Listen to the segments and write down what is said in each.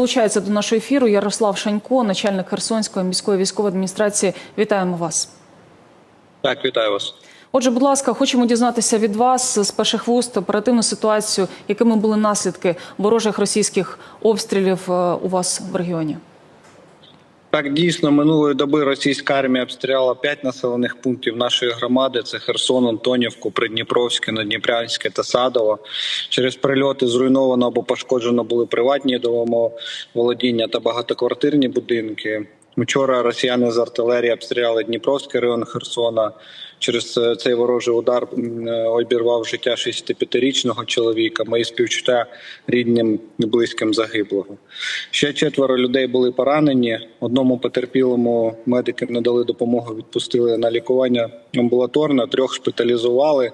Долучається до нашого ефіру Ярослав Шанько, начальник Херсонської міської військової адміністрації. Вітаємо вас. Так, вітаю вас. Отже, будь ласка, хочемо дізнатися від вас з перших вуст оперативну ситуацію, якими були наслідки ворожих російських обстрілів е, у вас в регіоні. Так, дійсно, минулої доби російська армія обстріляла п'ять населених пунктів нашої громади: це Херсон, Антонівку, Придніпровське, Надніпрянське та Садово. Через прильоти зруйновано або пошкоджено були приватні домоволодіння та багатоквартирні будинки. Вчора росіяни з артилерії обстріляли Дніпровський район Херсона. Через е, цей ворожий удар е, обірвав життя 65-річного чоловіка. Мої співчуття рідним і близьким загиблого. Ще четверо людей були поранені. Одному потерпілому медики не дали допомогу, відпустили на лікування амбулаторне, трьох шпиталізували.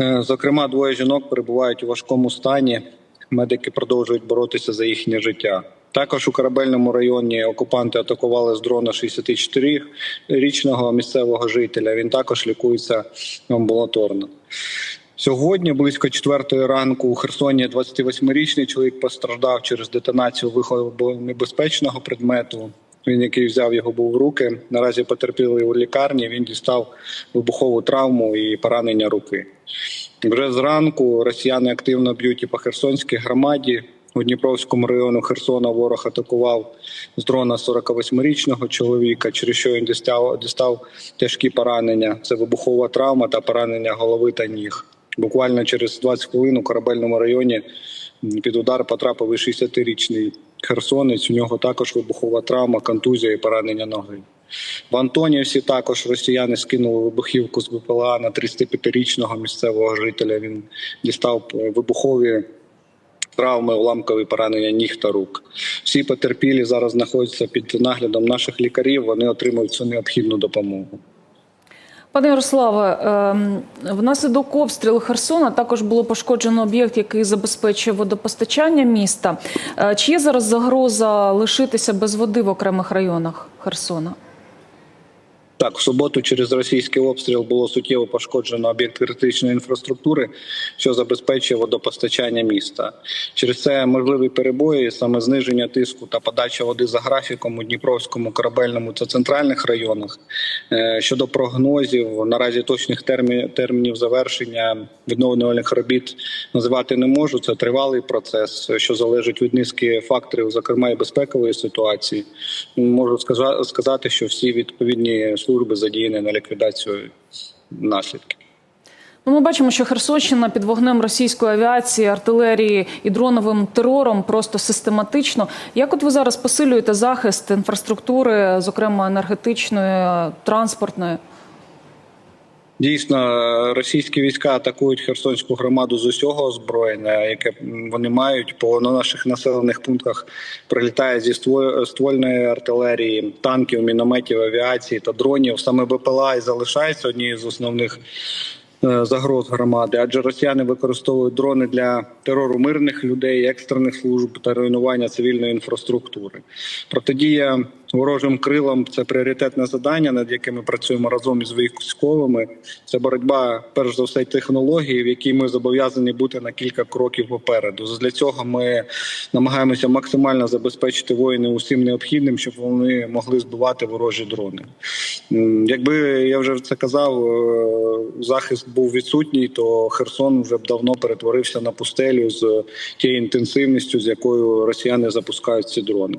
Е, Зокрема, двоє жінок перебувають у важкому стані. Медики продовжують боротися за їхнє життя. Також у корабельному районі окупанти атакували з дрона 64-річного місцевого жителя. Він також лікується амбулаторно. Сьогодні, близько четвертої ранку, у Херсоні 28-річний чоловік постраждав через детонацію вибухонебезпечного предмету. Він, який взяв його, був в руки. Наразі потерпілий у лікарні. Він дістав вибухову травму і поранення руки. Вже зранку росіяни активно б'ють і по Херсонській громаді. У Дніпровському району Херсона ворог атакував з дрона 48-річного чоловіка, через що він дістав, дістав тяжкі поранення. Це вибухова травма та поранення голови та ніг. Буквально через 20 хвилин у корабельному районі під удар потрапив і 60-річний херсонець. У нього також вибухова травма, контузія і поранення ноги. В Антонівці також росіяни скинули вибухівку з БПЛА на 35-річного місцевого жителя. Він дістав вибухові травми, уламкові поранення ніг та рук. Всі потерпілі зараз знаходяться під наглядом наших лікарів. Вони отримують цю необхідну допомогу. Пане Ярославе, ем, внаслідок обстрілу Херсона також було пошкоджено об'єкт, який забезпечує водопостачання міста. Е, Чи є зараз загроза лишитися без води в окремих районах Херсона? Так, в суботу через російський обстріл було суттєво пошкоджено об'єкт критичної інфраструктури, що забезпечує водопостачання міста. Через це можливі перебої, саме зниження тиску та подача води за графіком у Дніпровському, корабельному та центральних районах. Е, Щодо прогнозів, наразі точних термінів завершення відновлювальних робіт називати не можу. Це тривалий процес, що залежить від низки факторів, зокрема і безпекової ситуації. Можу сказати, що всі відповідні служби задіяні на ліквідацію наслідків. Ну, ми бачимо, що Херсонщина під вогнем російської авіації, артилерії і дроновим терором просто систематично. Як от ви зараз посилюєте захист інфраструктури, зокрема енергетичної, транспортної? Дійсно, російські війська атакують Херсонську громаду з усього озброєння, яке вони мають по на наших населених пунктах. Прилітає зі ство- ствольної артилерії, танків, мінометів, авіації та дронів. Саме БПЛА і залишається однією з основних е, загроз громади, адже росіяни використовують дрони для терору мирних людей, екстрених служб та руйнування цивільної інфраструктури. Протидія ворожим крилам це пріоритетне завдання, над яким ми працюємо разом із військовими. Це боротьба, перш за все, технології, в якій ми зобов'язані бути на кілька кроків попереду. Для цього ми намагаємося максимально забезпечити воїнів усім необхідним, щоб вони могли збивати ворожі дрони. Якби я вже це казав, е, захист був відсутній, то Херсон вже б давно перетворився на пустелю з тією інтенсивністю, з якою росіяни запускають ці дрони.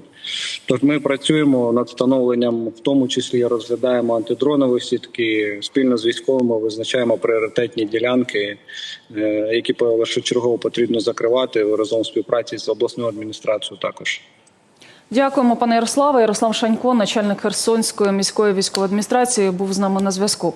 Тож ми працюємо над встановленням, в тому числі розглядаємо антидронові сітки. Спільно з військовими визначаємо пріоритетні ділянки, е, які першочергово потрібно закривати разом співпраці з обласною адміністрацією. Також Дякуємо, пане Ярославе. Ярослав Шанько, начальник Херсонської міської військової адміністрації, був з нами на зв'язку.